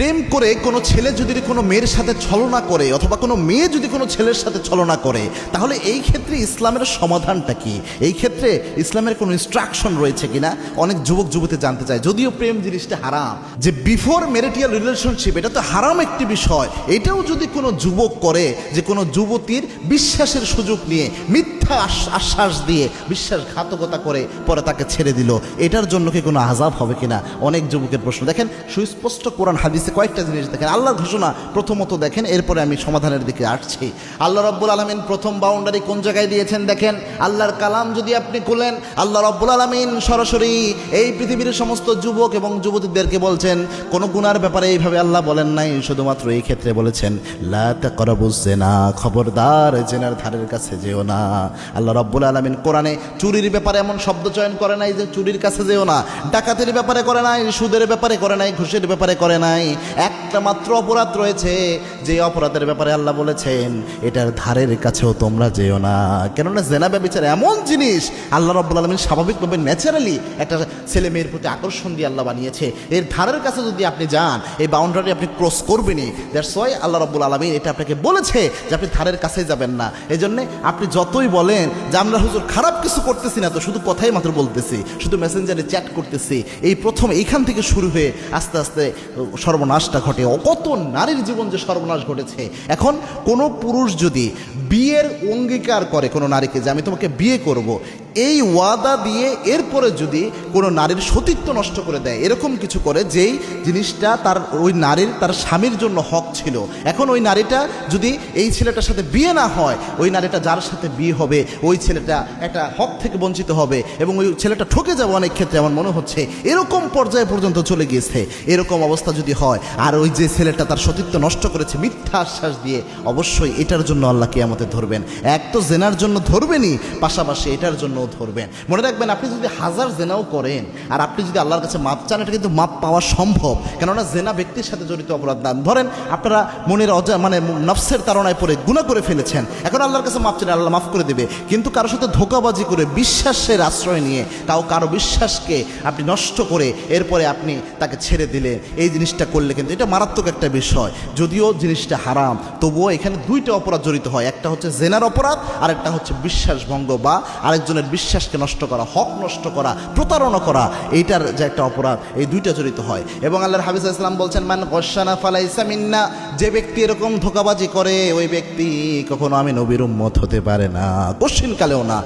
প্রেম করে কোনো ছেলে যদি কোনো মেয়ের সাথে ছলনা করে অথবা কোনো মেয়ে যদি কোনো ছেলের সাথে ছলনা করে, তাহলে এই ক্ষেত্রে ইসলামের সমাধানটা কি? এই ক্ষেত্রে ইসলামের কোনো ইনস্ট্রাকশন রয়েছে কিনা? অনেক যুবক, যুবতী জানতে চায়, যদিও প্রেম জিনিসটা হারাম, যে বিফোর ম্যারিটিয়াল রিলেশনশিপ এটা তো হারাম একটি বিষয়। এটাও যদি কোনো যুবক করে, যে কোনো যুবতীর বিশ্বাসের সুযোগ নিয়ে, মিথ্যা আশ্বাস দিয়ে বিশ্বাসঘাতকতা করে, পরে তাকে ছেড়ে দিল, এটার জন্য কি কোনো আজাব হবে কিনা? অনেক যুবকের প্রশ্ন। দেখেন, সুস্পষ্ট কোরআন হাদিসে কয়েকটা জিনিস দেখেন। আল্লাহর ঘোষণা প্রথমত দেখেন, এরপরে আমি সমাধানের দিকে আসছি। আল্লাহ রব্বুল আলমিন প্রথম বাউন্ডারি কোন জায়গায় দিয়েছেন দেখেন? আল্লাহর কালাম যদি আপনি খুলেন, আল্লাহ রব্বুল আলমিন সরাসরি এই পৃথিবীর সমস্ত যুবক এবং যুবতীদেরকে বলছেন, কোনো গুনার ব্যাপারে এইভাবে আল্লাহ বলেন নাই, শুধুমাত্র এই ক্ষেত্রে বলেছেন লাতে করবু জেনা খবরদার জেনার ধারের কাছে যেও না। আল্লাহ রব্বুল আলমিন কোরআনে চুরির ব্যাপারে এমন শব্দ চয়ন করে নাই যে চুরির কাছে যেও না। ডাকাতের ব্যাপারে করে নাই, সুদের ব্যাপারে করে নাই, ঘুষের ব্যাপারে করে নাই। একটা মাত্র অপরাধ রয়েছে। যে অপরাধের ব্যাপারে আল্লাহ বলেছেন, এটার ধারের কাছেও তোমরা যেও না। কেননা জেনা ব্যবচার এমন জিনিস, আল্লাহ রব্বুল আলমিন স্বাভাবিকভাবে ন্যাচারালি একটা ছেলে মেয়ের প্রতি আকর্ষণ দিয়ে আল্লাহ বানিয়েছে। এর ধারের কাছে যদি আপনি যান, এই বাউন্ডারি আপনি ক্রস করবেনই। দ্যাটস ওয়াই আল্লাহ রব্বুল আলমিন এটা আপনাকে বলেছে যে আপনি ধারের কাছে যাবেন না। এই জন্যে আপনি যতই বলেন যে, আমরা হুজুর খারাপ কিছু করতেছি না তো শুধু কথাই মাত্র বলতেছি, শুধু মেসেঞ্জারে চ্যাট করতেছি। এই প্রথম এইখান থেকে শুরু হয়ে আস্তে আস্তে সর্বনাশটা ঘটে অকত নারীর জীবন যে সর্বনাশ ঘটেছে এখন কোনো পুরুষ যদি বিয়ের অঙ্গীকার করে কোনো নারীকে যে আমি তোমাকে বিয়ে করব। এই ওয়াদা দিয়ে এরপরে যদি কোনো নারীর সতীত্ব নষ্ট করে দেয়, এরকম কিছু করে যেই জিনিসটা তার ওই নারীর, তার স্বামীর জন্য হক ছিল। এখন ওই নারীটা যদি এই ছেলেটার সাথে বিয়ে না হয়, ওই নারীটা যার সাথে বিয়ে হবে, ওই ছেলেটা একটা হক থেকে বঞ্চিত হবে এবং ওই ছেলেটা ঠকে যাবে অনেক ক্ষেত্রে আমার মনে হচ্ছে, এরকম পর্যায়ে পর্যন্ত চলে গিয়েছে। এরকম অবস্থা যদি হয়, আর ওই যে ছেলেটা তার সতীত্ব নষ্ট করেছে মিথ্যা আশ্বাস দিয়ে, অবশ্যই এটার জন্য আল্লাহ আমাদের ধরবেন। এক তো জেনার জন্য ধরবেনই, পাশাপাশি এটার জন্য ধরবেন। মনে রাখবেন, আপনি যদি হাজার জেনাও করেন, আর আপনি যদি আল্লাহর কাছে মাপ চান, এটা কিন্তু মাপ পাওয়া সম্ভব। কেননা জেনা ব্যক্তির সাথে জড়িত অপরাধ না ধরেন, আপনারা মনের অজা মানে নফসের তাড়নায় পড়ে গুণা করে ফেলেছেন। এখন আল্লাহর কাছে মাপ চান আল্লাহ মাফ করে দেবে। কিন্তু কারোর সাথে ধোকাবাজি করে বিশ্বাসের আশ্রয় নিয়ে কাউ কারও বিশ্বাসকে আপনি নষ্ট করে এরপরে আপনি তাকে ছেড়ে দিলে এই জিনিসটা করলে কিন্তু এটা মারাত্মক একটা বিষয়। যদিও জিনিসটা হারাম, তবুও এখানে দুইটা অপরাধ জড়িত হয়। একটা হচ্ছে জেনার অপরাধ আর একটা হচ্ছে বিশ্বাসভঙ্গ বা আরেকজনের বিশ্বাসকে নষ্ট করা, হক নষ্ট করা, প্রতারণা করা, এইটার যে একটা অপরাধ, এই দুইটা জড়িত হয়। এবং আল্লাহর হাফিজ ইসলাম বলছেন, মান গসানা ফালাইসা মিন্না যে ব্যক্তি এরকম ধোকাবাজি করে, ওই ব্যক্তি কখনো আমি নবীর উম্মত হতে পারে না। কশ্চিনকালেও না।